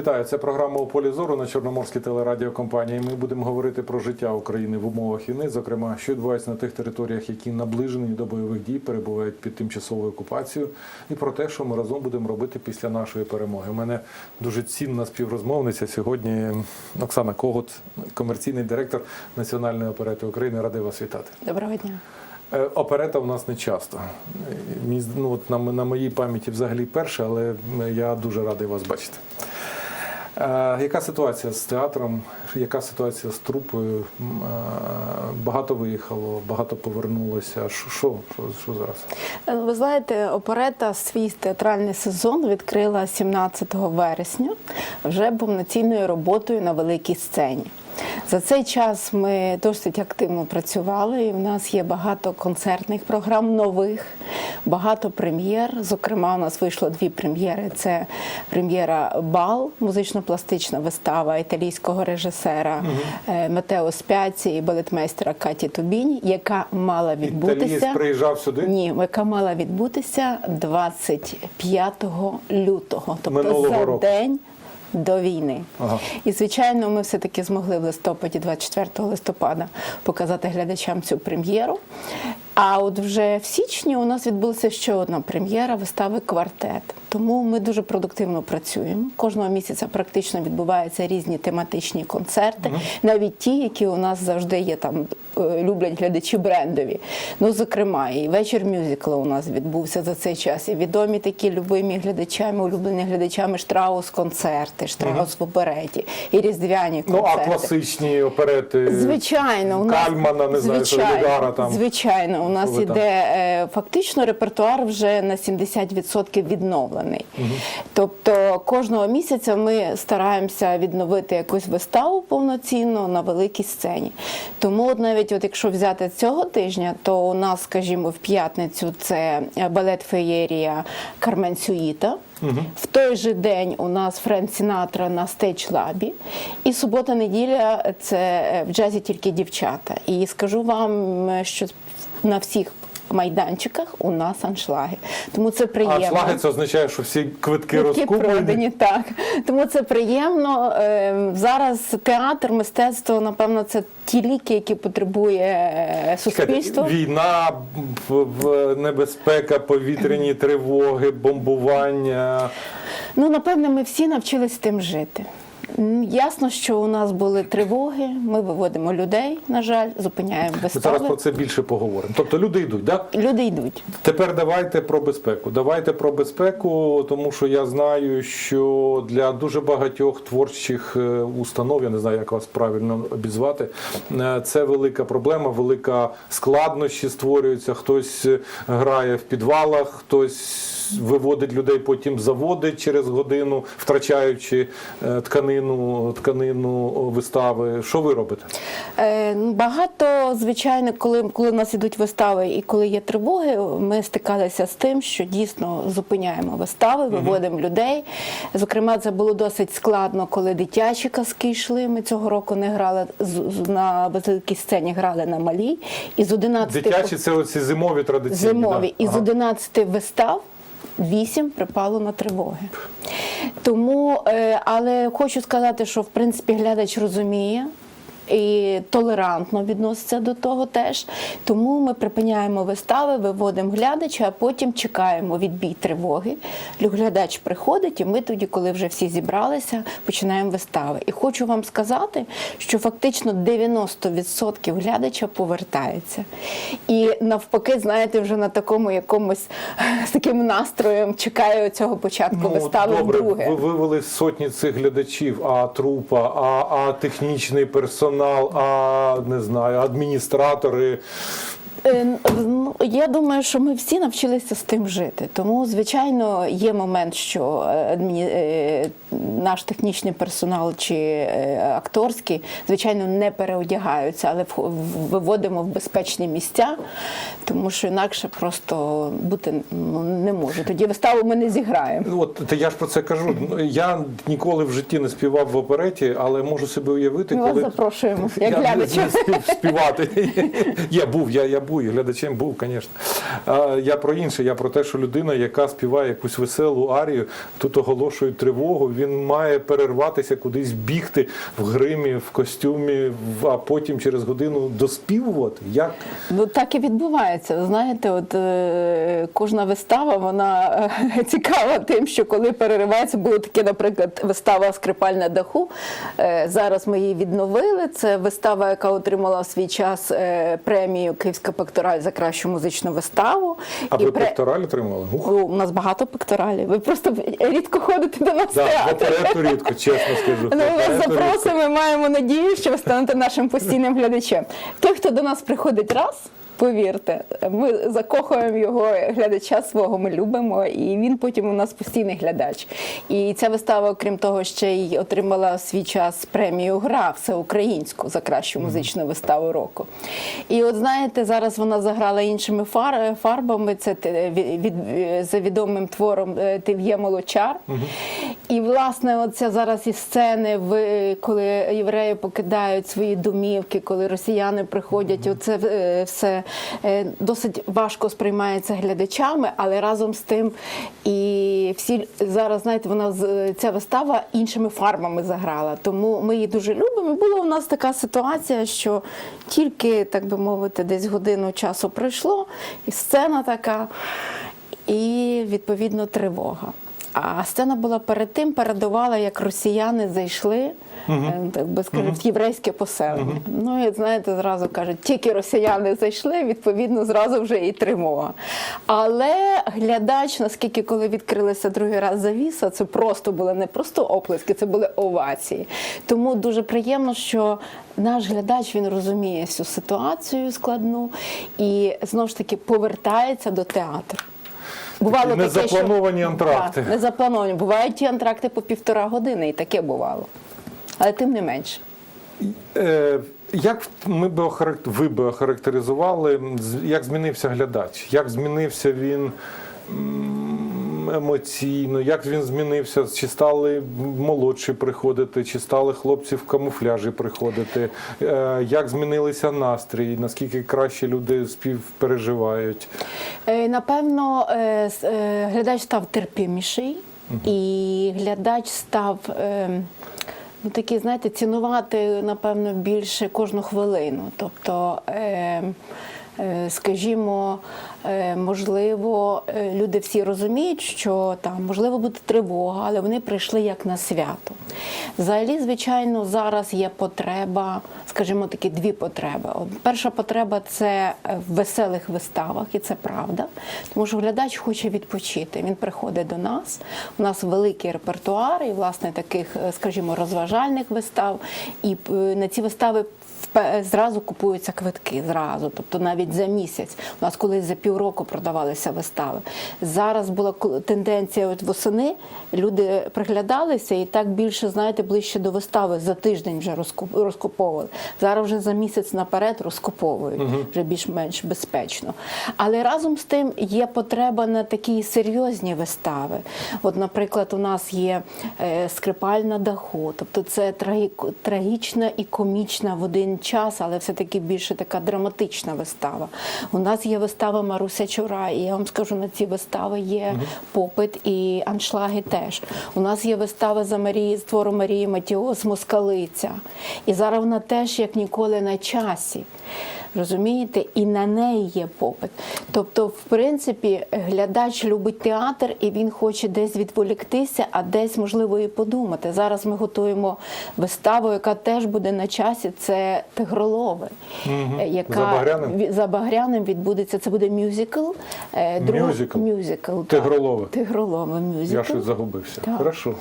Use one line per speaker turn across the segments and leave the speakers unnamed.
вітаю. Це програма у полі зору на Чорноморській телерадіокомпанії. Ми будемо говорити про життя України в умовах війни, зокрема, що відбувається на тих територіях, які наближені до бойових дій, перебувають під тимчасовою окупацією, і про те, що ми разом будемо робити після нашої перемоги. У мене дуже цінна співрозмовниця сьогодні. Оксана Когут, комерційний директор Національної оперети України. Радий вас вітати.
Доброго дня.
Е, Оперета у нас не часто. Ну, от на, на моїй пам'яті взагалі перше, але я дуже радий вас бачити. Е, яка ситуація з театром? Яка ситуація з трупою? Е, багато виїхало, багато повернулося. Що, що, що, зараз?
Е, Ви знаєте, оперета свій театральний сезон відкрила 17 вересня вже повноцінною роботою на великій сцені. За цей час ми досить активно працювали, і в нас є багато концертних програм нових, багато прем'єр. Зокрема, у нас вийшло дві прем'єри: це прем'єра Бал, музично-пластична вистава італійського режисера е, Матео Спяці і балетмейстера Каті Тубіні, яка мала відбутися.
Італієць приїжджав сюди
Ні, яка мала відбутися 25 лютого, тобто
Минулого
за
року.
день до війни.
Ага.
І звичайно, ми все-таки змогли в листопаді, 24 листопада, показати глядачам цю прем'єру. А от вже в січні у нас відбулася ще одна прем'єра вистави Квартет. Тому ми дуже продуктивно працюємо. Кожного місяця практично відбуваються різні тематичні концерти, навіть ті, які у нас завжди є там е, люблять глядачі брендові. Ну, зокрема, і вечір мюзикла у нас відбувся за цей час. І відомі такі любимі глядачами, улюблені глядачами Штраус концерти, Штраус в опереті, і різдвяні
Ну, а класичні оперети
Звичайно, у нас
Кальмана, не знаю, Солідара там.
Звичайно, у нас іде е, фактично репертуар вже на 70% відновлений. Тобто кожного місяця ми стараємося відновити якусь виставу повноцінно на великій сцені. Тому, от навіть от якщо взяти цього тижня, то у нас, скажімо, в п'ятницю це е, балет феєрія Кармен Сюїта. В той же день у нас Френк Сінатра на стейдж лабі. І субота-неділя це е, в джазі тільки дівчата. І скажу вам, е, що на всіх майданчиках у нас аншлаги. Тому це приємно.
А шлаги це означає, що всі квитки розкуплені.
продані, так. Тому це приємно. Е, Зараз театр, мистецтво, напевно, це ті ліки, які потребує е, суспільство.
Війна, небезпека, повітряні тривоги, бомбування.
Ну, напевне, ми всі навчились з тим жити. Ясно, що у нас були тривоги, ми виводимо людей, на жаль, зупиняємо
Ми зараз про це більше поговоримо. Тобто люди йдуть, так?
Люди йдуть.
Тепер давайте про безпеку. Давайте про безпеку, тому що я знаю, що для дуже багатьох творчих е, установ, я не знаю, як вас правильно обізвати, е, це велика проблема, велика складнощі створюються. Хтось е, грає в підвалах, хтось. Виводить людей, потім заводить через годину, втрачаючи е, тканину, тканину вистави. Що ви робите?
Е, ну, Багато, звичайно, коли, коли в нас ідуть вистави і коли є тривоги, ми стикалися з тим, що дійсно зупиняємо вистави, виводимо людей. Зокрема, це було досить складно, коли дитячі казки йшли. Ми цього року не грали на великій сцені, грали на малій. І з 11
Дитячі це оці зимові традиційні.
зимові.
да?
І з 11 вистав. Вісім припало на тривоги. Тому, е, але хочу сказати, що в принципі глядач розуміє і толерантно відноситься до того теж. Тому ми припиняємо вистави, виводимо глядача, а потім чекаємо відбій тривоги. Глядач приходить, і ми тоді, коли вже всі зібралися, починаємо вистави. І хочу вам сказати, що фактично 90% глядача повертається. І навпаки, знаєте, вже на такому якомусь з таким настроєм чекає цього початку вистави
Ну, добре,
вдруге.
ви вивели сотні цих глядачів, а трупа, а, а технічний персонал, а не знаю, адміністратори.
Я думаю, що ми всі навчилися з тим жити. Тому, звичайно, є момент, що е, адміні... е, наш технічний персонал чи е, акторський, звичайно, не переодягаються, але виводимо в безпечні місця, тому що інакше просто бути ну, не може. Тоді виставу ми не зіграємо.
Ну, От та я ж про це кажу. Ну, Я ніколи в житті не співав в опереті, але можу собі уявити,
Ми
коли
вас запрошуємо як
я не спів- співати. Я був, я, я був, і глядачем був, звісно. я про інше, я про те, що людина, яка співає якусь веселу арію, тут оголошують тривогу, він має перерватися кудись бігти в гримі, в костюмі, а потім через годину доспівувати. Як?
Ну так і відбувається. Знаєте, от е, кожна вистава вона е, цікава тим, що коли переривається, було таке, наприклад, вистава Скрипаль на даху. Е, зараз ми її відновили. Це вистава, яка отримала в свій час е, премію Київська пектораль за кращу музичну виставу.
А
І
ви
пре-
пекторалі тримали? Ух,
У нас багато пекторалів. Ви просто рідко ходите до нас
да,
театр.
рідко, чесно скажу.
Ну, вас
запроси,
ми маємо надію, що ви станете нашим постійним глядачем. Той, хто до нас приходить раз. Повірте, ми закохуємо його глядача свого, ми любимо, і він потім у нас постійний глядач. І ця вистава, окрім того, ще й отримала в свій час премію Гра всеукраїнську за кращу музичну виставу року. І от знаєте, зараз вона заграла іншими фар- фарбами. Це від, від- за відомим твором е, Ти в'є молочар. І власне, оця зараз і сцени, коли євреї покидають свої домівки, коли росіяни приходять, оце е, все е, досить важко сприймається глядачами, але разом з тим і всі зараз, знаєте, вона ця вистава іншими фарбами заграла. Тому ми її дуже любимо. І була у нас така ситуація, що тільки, так би мовити, десь годину часу пройшло, і сцена така, і відповідно тривога. А сцена була перед тим, передувала, як росіяни зайшли. е, Так би скажу, в єврейське поселення. Ну і знаєте, зразу кажуть, тільки росіяни зайшли, відповідно, зразу вже і тривога. Але глядач, наскільки коли відкрилися другий раз завіса, це просто були не просто оплески, це були овації. Тому дуже приємно, що наш глядач він розуміє всю ситуацію складну і знову ж таки повертається до театру. Бувало таке,
незаплановані що- антракти.
Да, незаплановані. Бувають ті антракти по півтора години, і таке бувало. Але тим не менше.
Е, Як ми би охарактер... ви би охарактеризували, як змінився глядач? Як змінився він емоційно? Як він змінився? Чи стали молодші приходити, чи стали хлопці в камуфляжі приходити? Е, Як змінилися настрій? Наскільки краще люди співпереживають?
Е, Напевно, е, глядач став терпіміший, і глядач став. Ну, такі, знаєте, цінувати, напевно, більше кожну хвилину. Тобто, е, скажімо, е, можливо, е, люди всі розуміють, що там можливо буде тривога, але вони прийшли як на свято. Взагалі, звичайно, зараз є потреба, скажімо, такі дві потреби. Перша потреба це е, в веселих виставах, і це правда, тому що глядач хоче відпочити. Він приходить до нас. У нас великий репертуар, і власне таких, е, скажімо, розважальних вистав. І е, на ці вистави зразу купуються квитки, зразу, тобто навіть за місяць. У нас колись за півроку продавалися вистави. Зараз була тенденція от восени, люди приглядалися і так більше, знаєте, ближче до вистави за тиждень вже розкуп- розкуповували. Зараз вже за місяць наперед розкуповують, вже більш-менш безпечно. Але разом з тим є потреба на такі серйозні вистави. От, наприклад, у нас є е, скрипаль на даху, тобто це трагі- трагічна і комічна в один час, але все-таки більше така драматична вистава. У нас є вистава Маруся Чура, і я вам скажу, на ці вистави є попит і аншлаги теж. У нас є вистава за Марії, з твору Марії Матіос Москалиця. І зараз вона теж як ніколи на часі. Розумієте, і на неї є попит. Тобто, в принципі, глядач любить театр і він хоче десь відволіктися, а десь можливо і подумати. Зараз ми готуємо виставу, яка теж буде на часі. Це Тигролови, е, яка
За Багряним?
за Багряним відбудеться. Це буде мюзикл. е, друг-
Мюзикл?
мюзикл так.
Тигролови?
Тигролови мюзикл.
Я щось загубився.
Так.
Хорошо.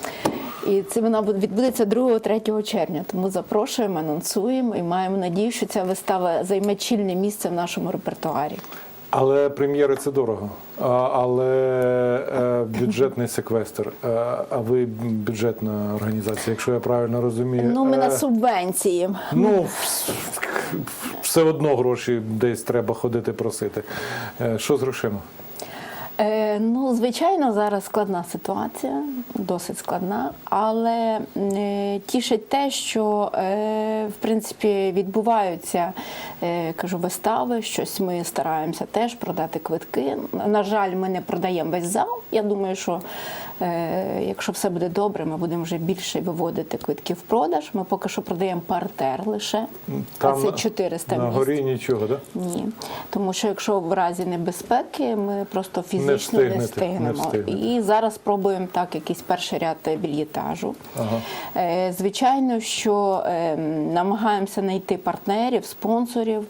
І це вона відбудеться 2-3 червня. Тому запрошуємо, анонсуємо і маємо надію, що ця вистава займе чільне місце в нашому репертуарі.
Але прем'єри це дорого. Але е, бюджетний секвестр. Е, а ви бюджетна організація, якщо я правильно розумію.
Ну, ми на
Е,
субвенції.
Ну, все одно гроші десь треба ходити просити. Що з грошима?
Е, ну, звичайно, зараз складна ситуація, досить складна, але е, тішить те, що е, в принципі відбуваються кажу, вистави. Щось ми стараємося теж продати квитки. На жаль, ми не продаємо весь зал. Я думаю, що якщо все буде добре, ми будемо вже більше виводити квитків в продаж. Ми поки що продаємо партер лише, а це 400
на
місць.
горі нічого, так?
Ні, тому що якщо в разі небезпеки, ми просто фізично не,
встигнете, не
встигнемо.
встигнете.
І зараз пробуємо так якийсь перший ряд е, більєтажу.
Ага.
Е, Звичайно, що е, намагаємося знайти партнерів, спонсорів.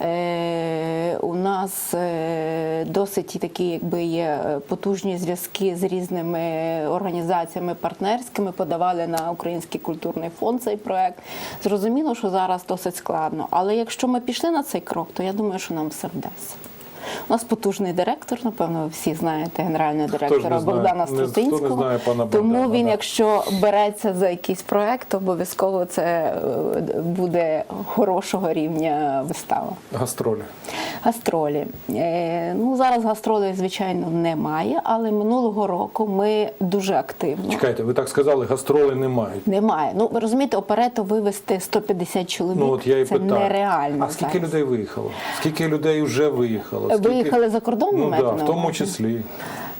Е, У нас е, досить такі, якби є е, потужні зв'язки з різними організаціями партнерськими. Подавали на Український культурний фонд цей проект. Зрозуміло, що зараз досить складно. Але якщо ми пішли на цей крок, то я думаю, що нам все вдасться. У нас потужний директор, напевно, ви всі знаєте генерального директора? Богдана Струтинського. Тому він, якщо береться за якийсь проект, то обов'язково це е, буде хорошого рівня вистава.
Гастролі.
Гастролі. Е, ну зараз гастролей, звичайно, немає, але минулого року ми дуже активно.
Чекайте, ви так сказали, гастроли не мають.
Немає. Ну ви розумієте, оперету вивезти 150 чоловік.
Ну от я і
це
питаю.
нереально.
А скільки
зараз.
людей виїхало? Скільки людей вже виїхало?
Виїхали за кордон,
Ну да, в тому числі.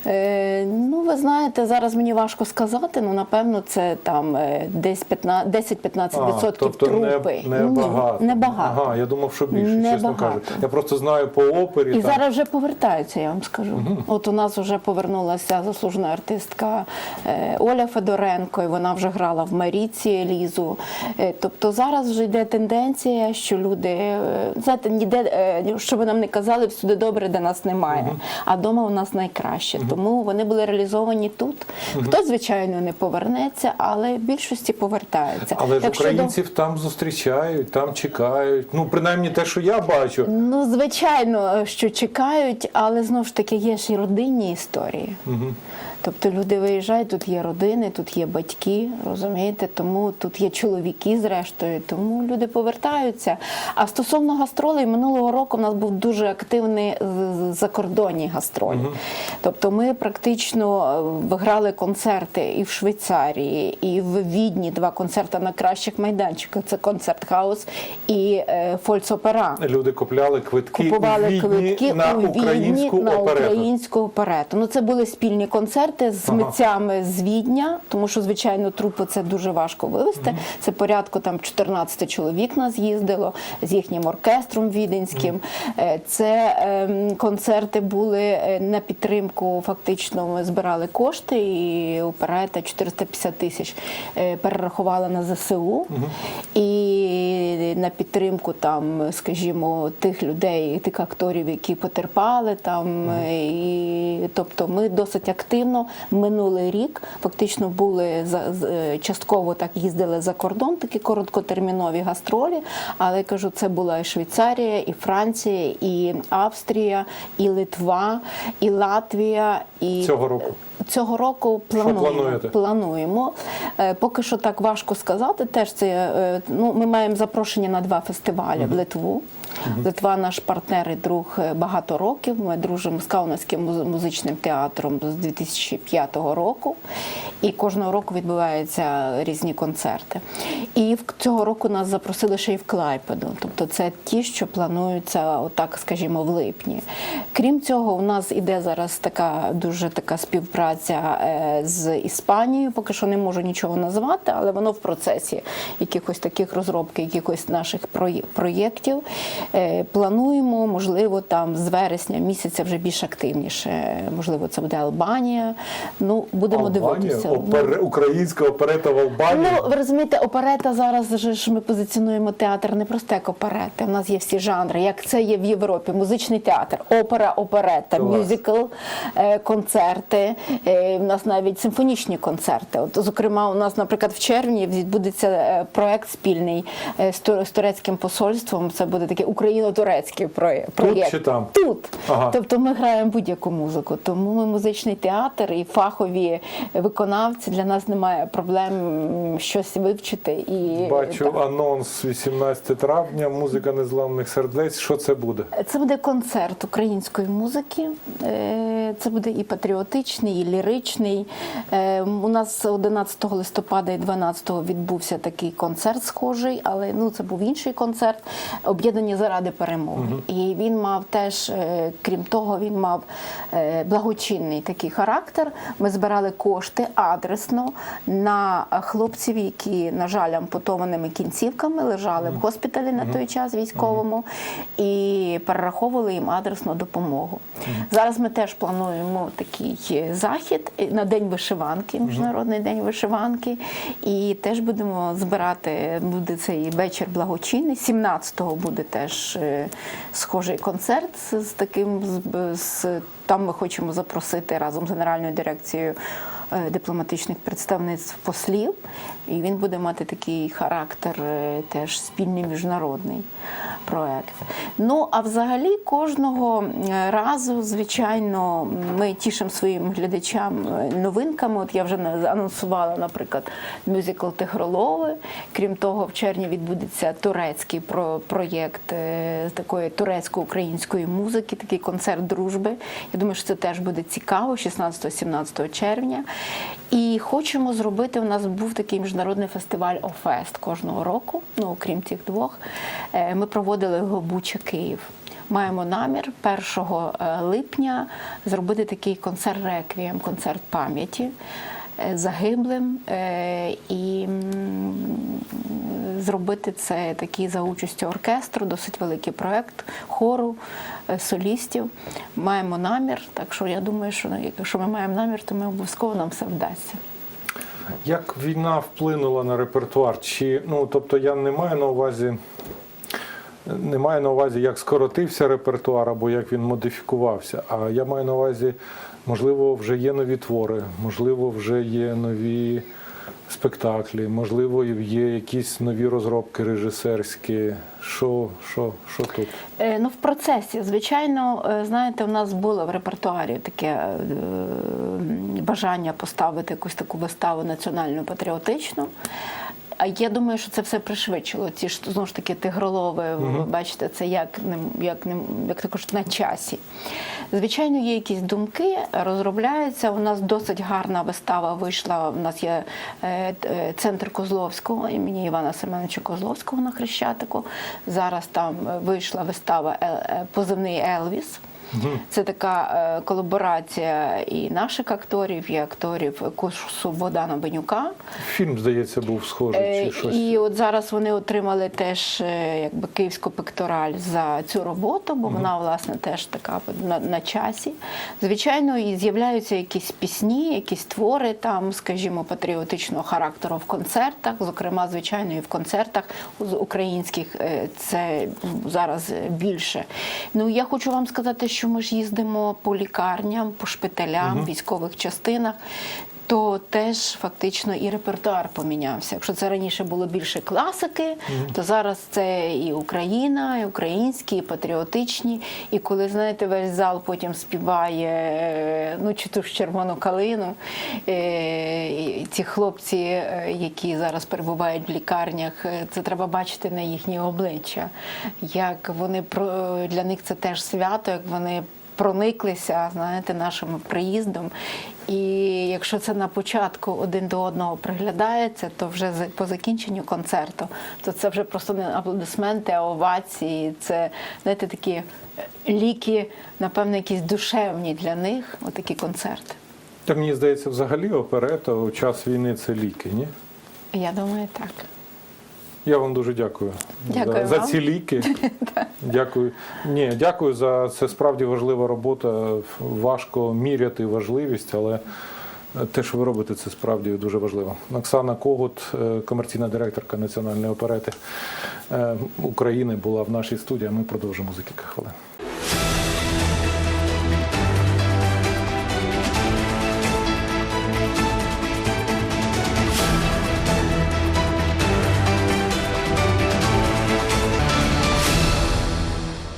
Е, ну, ви знаєте, зараз мені важко сказати, ну напевно, це там е, десь 15 10-15%
А, тобто
трупи.
Не, не
Ні,
багато.
не багато.
Ага, я думав, що більше,
Не
чесно
багато.
кажучи. Я просто знаю по опері.
І
там...
зараз вже повертаються, я вам скажу. От у нас вже повернулася заслужена артистка е, Оля Федоренко, і вона вже грала в Маріці Лізу. Е, Тобто зараз вже йде тенденція, що люди, е, знаєте, ніде, е, що би нам не казали, всюди добре, де нас немає. А вдома у нас найкраще. Тому вони були реалізовані тут. Хто звичайно, не повернеться, але в більшості повертаються.
Але ж
українців до-
там зустрічають, там чекають. Ну, принаймні те, що я бачу.
Ну, звичайно, що чекають, але знову ж таки є ж і родинні історії. Тобто люди виїжджають, тут є родини, тут є батьки, розумієте, тому тут є чоловіки, зрештою, тому люди повертаються. А стосовно гастролей, минулого року в нас був дуже активний закордонні гастролі. Тобто ми практично е, виграли концерти і в Швейцарії, і в Відні два концерти на кращих майданчиках. Це концерт хаус і е, Фольцопера.
Люди купляли квитки
Купували
у Відні
квитки
на
у Відні
українську
на українську оперету. Ну це були спільні концерти з
Ага.
митцями з Відня, тому що звичайно трупи це дуже важко вивезти. Це порядку там 14 чоловік нас їздило з їхнім оркестром віденським. Е, Це ем, концерти були е, на підтримку. Фактично ми збирали кошти, і оперета 450 тисяч е, перерахувала на ЗСУ. І на підтримку там, скажімо, тих людей, тих акторів, які потерпали там. І, тобто ми досить активно минулий рік фактично були е, частково так їздили за кордон, такі короткотермінові гастролі. Але я кажу, це була і Швейцарія, і Франція, і Австрія, і Литва, і Латвія, і
Цього року.
Цього року плануємо. плануємо. Е, Поки що так важко сказати. Теж це е, ну ми маємо запрошення на два фестивалі в Литву. Литва наш партнер і друг е, багато років. Ми дружимо з Каунасським муз- музичним театром з 2005 року. І кожного року відбуваються різні концерти. І цього року нас запросили ще й в Клайпеду. Тобто це ті, що плануються, отак, скажімо, в липні. Крім цього, у нас іде зараз така дуже така співпраця е, з Іспанією. Поки що не можу нічого назвати, але воно в процесі якихось таких розробки, якихось наших проєктів. Е, Плануємо, можливо, там з вересня місяця вже більш активніше. Можливо, це буде Албанія. Ну, будемо
Албанія?
дивитися.
Опер... Українська оперета в Албанії.
Ну, ви розумієте, оперета зараз ж ми позиціонуємо театр не просто як оперета. У нас є всі жанри, як це є в Європі. Музичний театр, опера, оперета, мюзикл, е, концерти. Е, У нас навіть симфонічні концерти. От, зокрема, у нас, наприклад, в червні відбудеться проект спільний з тур- турецьким посольством. Це буде такий україно-турецький проє- проєкт.
чи там?
Тут.
Ага.
Тобто ми граємо будь-яку музику. Тому ми музичний театр і фахові виконавці. Для нас немає проблем щось вивчити. І
Бачу
так.
анонс 18 травня, музика незламних сердець. Що це буде?
Це буде концерт української музики. Е, Це буде і патріотичний, і ліричний. Е, У нас 11 листопада і 12 відбувся такий концерт схожий, але ну це був інший концерт. Об'єднані заради перемоги. І він мав теж, е, крім того, він мав е, благочинний такий характер. Ми збирали кошти адресно на хлопців, які, на жаль, ампутованими кінцівками лежали в госпіталі на той час військовому, і перераховували їм адресну допомогу. Зараз ми теж плануємо такий е, захід е, на день вишиванки, міжнародний день вишиванки, і теж будемо збирати. Буде цей вечір благочинний. 17-го буде теж е, схожий концерт з, таким з, з там. Ми хочемо запросити разом з генеральною дирекцією дипломатичних представництв послів, і він буде мати такий характер е, теж спільний міжнародний проект. Ну а взагалі кожного е, разу, звичайно, ми тішимо своїм глядачам е, новинками. От я вже анонсувала, наприклад, мюзикл Тигролови. Крім того, в червні відбудеться турецький про- проєкт е, такої турецько-української музики, такий концерт дружби. Я думаю, що це теж буде цікаво, 16-17 червня. І хочемо зробити. У нас був такий міжнародний фестиваль ОФЕСТ кожного року. Ну окрім цих двох, Е, ми проводили його Буча Київ. Маємо намір 1 липня зробити такий концерт реквієм, концерт пам'яті е, загиблим е, і зробити це такий за участю оркестру, досить великий проект хору, е, солістів. Маємо намір, так що я думаю, що якщо ми маємо намір, то ми обов'язково нам все вдасться.
Як війна вплинула на репертуар? Чи ну тобто я не маю на увазі. Не маю на увазі, як скоротився репертуар або як він модифікувався. А я маю на увазі, можливо, вже є нові твори, можливо, вже є нові спектаклі, можливо, є якісь нові розробки режисерські. Що, що, що тут?
Е, Ну, в процесі, звичайно, е, знаєте, у нас було в репертуарі таке е, бажання поставити якусь таку виставу національну патріотичну. А я думаю, що це все пришвидшило. Ці ж знову ж таки тигролови, ви бачите, це як як як також на часі. Звичайно, є якісь думки, розробляються. У нас досить гарна вистава вийшла. У нас є е, е, центр Козловського імені Івана Семеновича Козловського на Хрещатику. Зараз там е, вийшла вистава «Е- е, Позивний Елвіс. Це така е, колаборація і наших акторів, і акторів курсу Богдана Бенюка.
Фільм, здається, був схожий
Е,
чи щось.
І от зараз вони отримали теж е, якби київську пектораль за цю роботу, бо вона власне теж така на, на часі. Звичайно, і з'являються якісь пісні, якісь твори там, скажімо, патріотичного характеру в концертах. Зокрема, звичайно, і в концертах українських е, це зараз більше. Ну я хочу вам сказати, що ми ж їздимо по лікарням, по шпиталям, військових частинах то теж фактично і репертуар помінявся. Якщо це раніше було більше класики, то зараз це і Україна, і українські, і патріотичні. І коли знаєте, весь зал потім співає е, ну чи ту ж червону калину, е, і ці хлопці, е, які зараз перебувають в лікарнях, це треба бачити на їхні обличчя. Як вони про для них це теж свято, як вони прониклися, знаєте, нашим приїздом. І якщо це на початку один до одного приглядається, то вже по закінченню концерту, то це вже просто не аплодисменти, а овації. Це знаєте, такі ліки, напевно, якісь душевні для них. Отакі концерти.
Та мені здається, взагалі оперета у час війни це ліки, ні?
Я думаю, так.
Я вам дуже дякую,
Дякую
за, за ці ліки. дякую. Ні, дякую за це справді важлива робота. Важко міряти важливість, але те, що ви робите, це справді дуже важливо. Оксана Когут, е, комерційна директорка Національної оперети е, України, була в нашій студії. а Ми продовжимо за кілька хвилин.